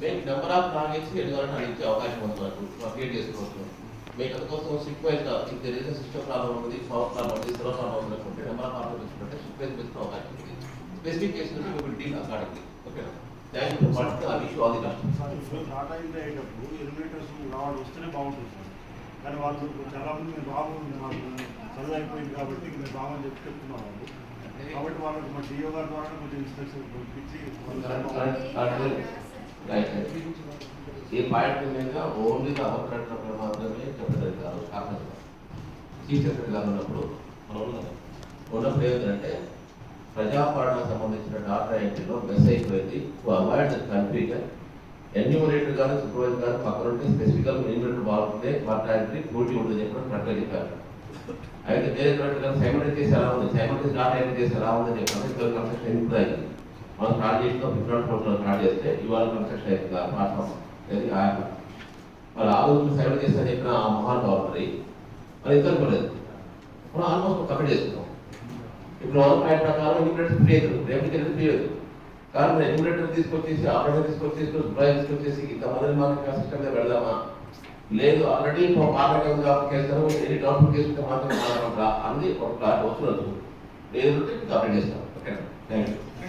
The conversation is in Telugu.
మీకు నెంబర్ ఆఫ్ టార్గెట్స్ ఎదుగుదలని అడిగే అవకాశం ఉంది మనకు క్రియేట్ చేసుకోవచ్చు మీకు అందుకోసం షిప్ వైజ్ గా మీకు తెలియదు సిస్టమ్ ప్రాబ్లం ఉంది పవర్ ప్రాబ్లం ఉంది సర్వర్ ప్రాబ్లం ఉన్నట్టు నెంబర్ ఆఫ్ ఆర్డర్ ఉంటే షిప్ వైజ్ పెట్టుకునే అవకాశం ఉంది స్పెసిఫిక్ కేసు నుండి మీకు deal academy okay thank you for I wish all the best sir ఇప్పుడు టాటా ఇండియా అయ్యేటప్పుడు ఎలిమినేటర్స్ రావాలి వస్తేనే బాగుంటుంది సార్ కానీ వాళ్ళు చాలా మంది మేము బాగుంది మాకు చదువు అయిపోయింది కాబట్టి మీరు బాగుంది చెప్పి చెప్తున్నారు వాళ్ళు కాబట్టి వాళ్ళకి మా డిఓ గారి ద్వారా కొంచెం ఇన్స్ట్రక్షన్ పంపించి వాళ్ళు ఈ పాయింట్ మీద ఓన్లీ అమర్చినప్పుడు మాత్రమే చెప్పలేదు గారు కారణం చీఫ్ సెక్రటరీ గారు ఉన్నప్పుడు మనం ఉన్నాం. ఉన్నప్పుడు ఏంటంటే ప్రజాపాలనకు సంబంధించిన డాటా ఎంట్రీలో మెస్ అయిపోయింది. To avoid the confusion enumerator గారు సూపర్వైజర్ గారు పక్కన ఉంటే స్పెసిఫిక్గా ఎన్యూమరేటర్ బాగుంటుంది వాటి ఎంట్రీ పూర్తి ఉంటుంది చెప్పడం కరెక్ట్గా చెప్పారు. అయితే వేరే గారు సైమల్టేస్ చేసి ఎలా ఉంది? సైమల్టేస్ డాటా ఎంట్రీ చేసి ఎలా ఉంది చెప్పారు ఇక్కడ కన్స్ట్రక్షన్ ఇంప్రూవ్ అయింది? మనం స్టార్ట్ చేసిన ఫిబ్రవరి ఫోర్త్ స్టార్ట్ చేస్తే ఇవాళ కన్స్ట్రక్షన్ అవుతుంది ఆ ప్లాట్ఫామ్ అది ఆ యాప్ మరి ఆ రోజు సైడ్ చేసిన చెప్పిన ఆ మహానుభావులు మరి మరి ఇద్దరు పోలేదు మనం ఆల్మోస్ట్ కంప్లీట్ చేసుకున్నాం. ఇప్పుడు వన్ పాయింట్ ప్రకారం ఇన్యూమరేటర్ ఫ్రీ లేదు రేపు తెలియదు ఫ్రీ అవుతుంది కానీ ఇన్యూమరేటర్ తీసుకొచ్చేసి ఆపరేటర్ తీసుకొచ్చేసి ప్రైస్ తీసుకొచ్చేసి ఇంతమంది మనకి సిస్టమ్ మీద పెడదామా? లేదు ఆల్రెడీ మార్కెట్ ఉంది చేస్తారు ఎన్ని డౌట్ చేసుకుంటే మాత్రం మాట్లాడరా అన్ని ఒక క్లాస్ వస్తున్నారు లేదు కంప్లీట్ చేస్తాం ఓకే థ్యాంక్ యూ